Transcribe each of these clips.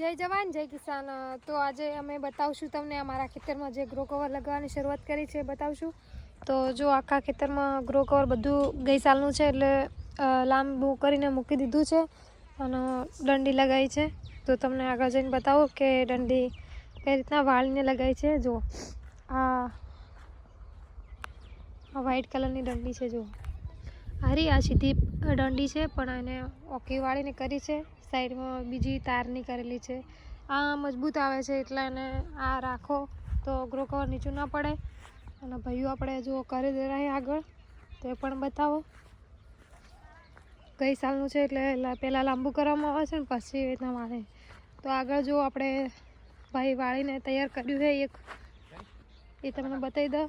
જય જવાન, જય કિસાન. તો આજે અમે બતાવશું તમને અમારા ખેતરમાં જે ગ્રો કવર લગાવવાની શરૂઆત કરી છે બતાવશું. તો જો આખા ખેતરમાં ગ્રો કવર બધું ગઈ સાલનું છે એટલે લાંબુ કરીને મૂકી દીધું છે અને દંડી લગાવી છે. તો તમને આગળ જઈને બતાવો કે દંડી કઈ રીતના વાળીને લગાવી છે. જો આ આ વ્હાઈટ કલરની દંડી છે જો હારી, આ સીધી દંડી છે, પણ એને ઓકી વાળીને કરી છે. સાઈડમાં બીજી તારની કરેલી છે. આ મજબૂત આવે છે, એટલે એને આ રાખો તો ગ્રો કવર નીચું ના પડે. અને ભાઈઓ, આપણે જો કરી દે રહ્યા આગળ. તો એ પણ બતાવો. ગઈ સાલનું છે, એટલે પહેલાં લાંબુ કરવામાં આવે છે ને પછી એના મારે. તો આગળ જો આપણે ભાઈ વાળીને તૈયાર કર્યું છે એક. એ તમને બતાવી દો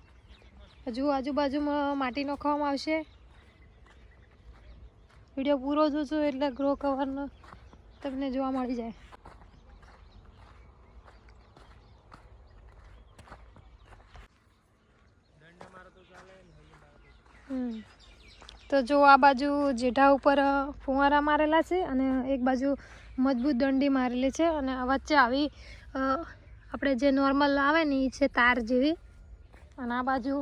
હજુ આજુબાજુમાં માટી નાખવામાં આવશે. વીડિયો પૂરો જોજો એટલે ગ્રો કવરનો તમને જોવા મળી જાય. તો જો આ બાજુ જેઠા ઉપર ફુવારા મારેલા છે અને એક બાજુ મજબૂત દંડી મારેલી છે અને વચ્ચે આવી આપણે જે નોર્મલ આવે ને એ છે તાર જેવી. અને આ બાજુ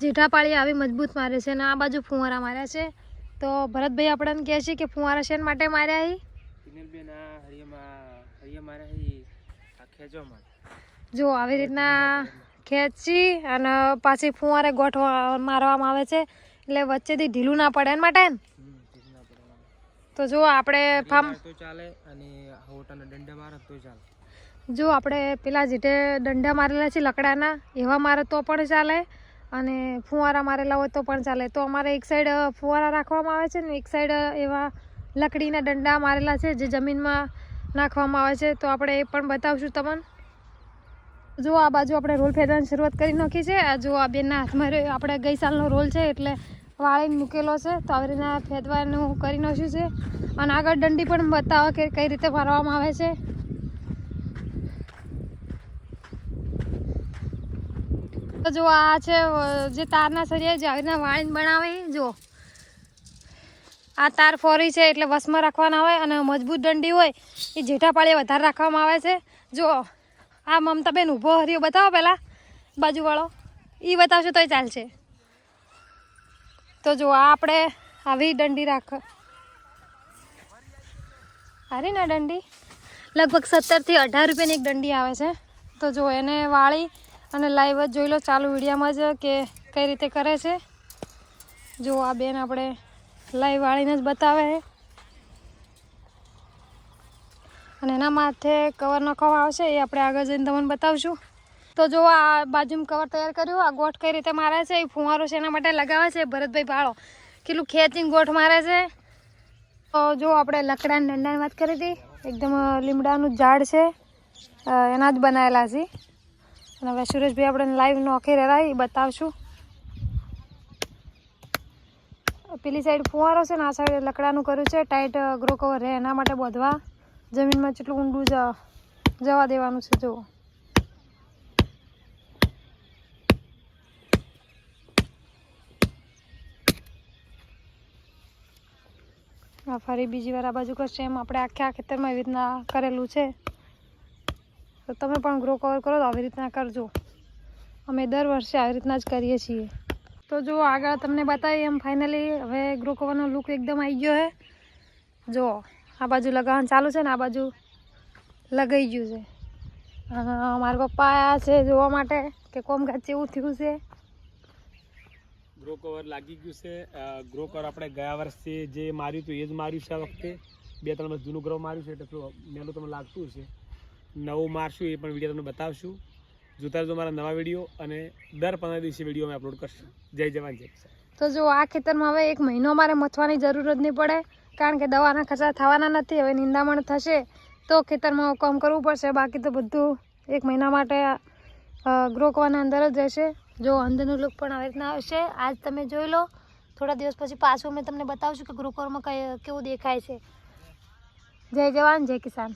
જેઠા પાળી આવી મજબૂત મારે છે અને આ બાજુ ફુવારા માર્યા છે. તો ભરતભાઈ આપણને કહે છે કે ફુવારા શેન માટે માર્યા હી? કિનલબેન આ હરિયામાં હરિયા માર્યા હી આ ખેંચવા માટે. જો આવી રીતના ખેંચી અને પાછી ફુવારે ગોઠવા મારવામાં આવે છે. એટલે વચ્ચેથી ઢીલું ના પડે એના માટે ને તો જો આપણે ફાર્મ તો ચાલે અને હોટાના દંડા મારે તો ચાલે. જો આપણે પેલા જેટે દંડા મારેલા છે લકડાના એવા મારે તો પણ ચાલે. અને ફુવારા મારેલા હોય તો પણ ચાલે. તો અમારે એક સાઈડ ફુવારા રાખવામાં આવે છે ને, એક સાઈડ એવા લકડીના દંડા મારેલા છે જે જમીનમાં નાખવામાં આવે છે. તો આપણે એ પણ બતાવશું તમને. જો આ બાજુ આપણે રોલ ફેરવાની શરૂઆત કરી નાખી છે. આ જો આ બેનના હાથમાં આપણે ગઈ સાલનો રોલ છે એટલે વાળીને મૂકેલો છે. તો આવી રીતના ફેદવાનું કરી નાખ્યું છે. અને આગળ દંડી પણ બતાવો કે કઈ રીતે મારવામાં આવે છે. તો જો આ છે જે તારના સરિયા જે આવી રીતના વાળીને બનાવે. જો, આ તાર ફોરી છે, એટલે વસમાં રાખવાના હોય અને મજબૂત દંડી હોય, એ જેઠા પાળીએ વધારે રાખવામાં આવે છે. જો, આ મમતાબેન ઊભો હરિયો બતાવો પહેલાં, બાજુવાળો. એ બતાવશો તોય ચાલશે. તો જો આપણે આવી દંડી રાખ, હારી ના દંડી? લગભગ સત્તરથી અઢાર રૂપિયાની એક દંડી આવે છે. તો જો, એને વાળી અને લાઈવ જ જોઈ લો, ચાલુ વિડીયામાં જ કે કઈ રીતે કરે છે. જો આ બેન આપણે લાઈવ વાળીને જ બતાવે અને એના માથે કવર નખવામાં આવશે, એ આપણે આગળ જઈને તમને બતાવશું. તો જો આ બાજુમાં કવર તૈયાર કર્યું, આ ગોઠ કઈ રીતે મારે છે, એ ફુવારો છે એના માટે લગાવે છે ભરતભાઈ ભાળો. કેટલું ખેંચીને ગોઠ મારે છે. તો જો આપણે લકડાની દંડાની વાત કરી હતી, એકદમ લીમડાનું ઝાડ છે એના જ બનાવેલા છે. અને હવે સુરેશભાઈ આપણે લાઈવ અખેરે રહ્યા એ બતાવશું. પેલી સાઈડ ફુવારો છે ને, આ સાઈડ લકડાનું કર્યું છે ટાઈટ ગ્રો કવર રહે. એના માટે બોધવા જમીનમાં જેટલું ઊંડું જવા દેવાનું છે, જુઓ. ફરી બીજી વાર આ બાજુ કરશે એમ આપણે આખે ખેતરમાં એવી રીતના કરેલું છે. તો તમે પણ ગ્રો કવર કરો તો આવી રીતના કરજો. અમે દર વર્ષે આવી રીતના જ કરીએ છીએ. તો જો આગળ તમને બતાવીએ એમ ફાઇનલી હવે ગ્રો કવરનો લુક એકદમ આવી ગયો છે જો આ બાજુ લગાવવાનું ચાલુ છે ને, આ બાજુ લગાઈ ગયું છે. મારા પપ્પા આવ્યા છે જોવા માટે કે કોમકાજ કેવું થયું છે. ગ્રો કવર લાગી ગયું છે. ગ્રો કવર આપણે ગયા વર્ષે જે માર્યું હતું, એ જ માર્યું છે આ વખતે. બે, ત્રણ વર્ષ જૂનું ગ્રો માર્યું છે, એટલે મેલું તમને લાગતું હશે. નવું મારશું એ પણ વીડિયો તમને બતાવશું. જોતા રહેજો મારા નવા વીડિયો અને દર પંદર દિવસે વીડિયો અમે અપલોડ કરશું. જય જવાન, જય તો જો આ ખેતરમાં હવે એક મહિનો મારે મથવાની જરૂર જ નહીં પડે, કારણ કે દવાના ખર્ચા થવાના નથી, હવે નિંદામણ થશે, તો ખેતરમાં કામ કરવું પડશે. બાકી તો બધું એક મહિના માટે ગ્રો કરવાના અંદર જ રહેશે. જો અંદરનું લુક પણ આવી રીતના આવશે. આજ તમે જોઈ લો, થોડા દિવસ પછી પાછું મેં તમને બતાવશું કે ગ્રો કવરમાં કઈ, કેવું દેખાય છે. જય જવાન, જય કિસાન.